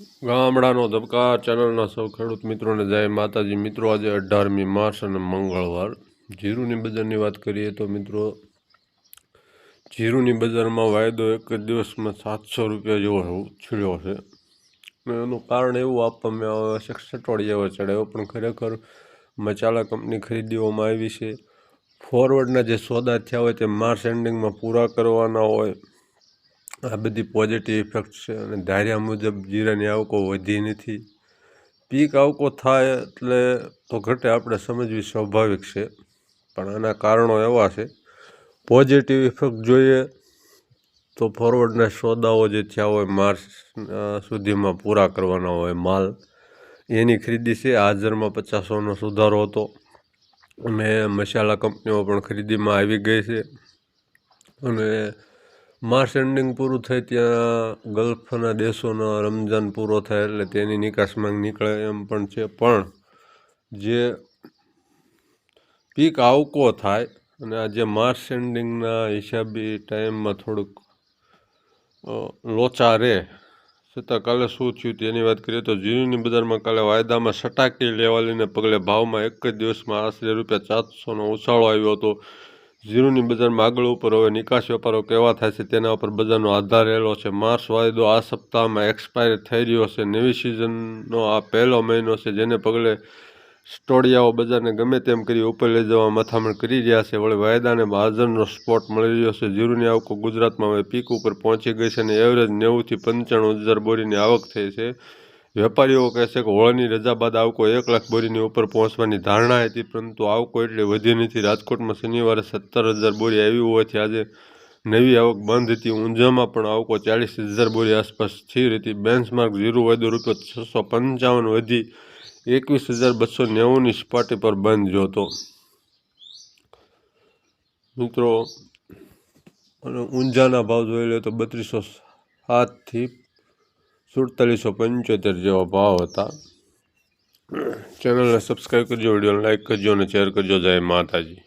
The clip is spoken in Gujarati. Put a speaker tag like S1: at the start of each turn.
S1: ગામડાનો ધબકાર ચેનલના સૌ ખેડૂત મિત્રોને જય માતાજી. મિત્રો, આજે અઢારમી માર્ચ અને મંગળવાર. જીરુની બજારની વાત કરીએ તો મિત્રો, જીરુની બજારમાં વાયદો એક જ દિવસમાં સાતસો રૂપિયા જેવો ઉછળ્યો છે. અને એનું કારણ એવું આપવામાં આવે છે કે જેવો ચડાવ્યો, પણ ખરેખર મચાલા કંપની ખરીદીઓમાં આવી છે. ફોરવર્ડના જે સોદા થયા હોય તે માર્ચ એન્ડિંગમાં પૂરા કરવાના હોય. આ બધી પોઝિટિવ ઇફેક્ટ છે અને ધાર્યા મુજબ જીરાની આવકો વધી નથી. પીક આવકો થાય એટલે તો ઘટે આપણે સમજવી સ્વાભાવિક છે. પણ આના કારણો એવા છે. પોઝિટિવ ઇફેક્ટ જોઈએ તો ફોરવર્ડના સોદાઓ જે થયા હોય માર્ચ સુધીમાં પૂરા કરવાના હોય માલ. એની ખરીદી છે. હાજરમાં પચાસોનો સુધારો હતો. અને મસાલા કંપનીઓ પણ ખરીદીમાં આવી ગઈ છે. અને માર્ચ એન્ડિંગ પૂરું થાય ત્યાં ગલ્ફના દેશોનો રમઝાન પૂરો થાય એટલે તેની નિકાસ માંગ નીકળે એમ પણ છે. પણ જે પીક આવકો થાય અને આ જે માર્ચ એન્ડિંગના હિસાબી ટાઈમમાં થોડુંક લોચા રહે, છતાં કાલે શું થયું તેની વાત કરીએ તો જીરુની બજારમાં કાલે વાયદામાં સટાકી લેવાલીને પગલે ભાવમાં એક જ દિવસમાં આશરે રૂપિયા ચારસોનો ઉછાળો આવ્યો હતો. જીરુની બજારમાં આગળ ઉપર હવે નિકાસ વેપારો કેવા થાય છે તેના ઉપર બજારનો આધાર રહેલો છે. માર્ચ વાયદો આ સપ્તાહમાં એક્સપાયર થઈ રહ્યો છે. નવી સિઝનનો આ પહેલો મહિનો છે, જેને પગલે સ્ટોડિયાઓ બજારને ગમે તેમ કરી ઉપર લઈ જવા મથામણ કરી રહ્યા છે. વળી વાયદાને હાજરનો સ્પોટ મળી રહ્યો છે. ઝીરુની આવકો ગુજરાતમાં હવે પીક ઉપર પહોંચી ગઈ છે અને એવરેજ નેવુંથી પંચાણું હજાર બોરીની આવક થઈ છે. વેપારીઓ કહે છે કે હોળીની રજા બાદ આવકો એક લાખ બોરીની ઉપર પહોંચવાની ધારણા હતી, પરંતુ આવકો એટલી વધી નથી. રાજકોટમાં શનિવારે સત્તર હજાર બોરી આવી હોવાથી આજે નવી આવક બંધ હતી. ઊંઝામાં પણ આવકો ચાલીસ હજાર બોરી આસપાસ સ્થિર હતી. બેન્ચમાર્ક ઝીરો વાયદો રૂપિયો છસો પંચાવન વધી એકવીસ હજાર બસો નેવુંની સપાટી પર બંધ જોતો. મિત્રો, અને ઊંઝાના ભાવ જોઈ લે તો બત્રીસો સાતથી સુડતાલીસો પંચોતેર જેવા ભાવ હતા. ચેનલને સબસ્ક્રાઈબ કરજો, વિડીયોને લાઈક કરજો અને શેર કરજો. જય માતાજી.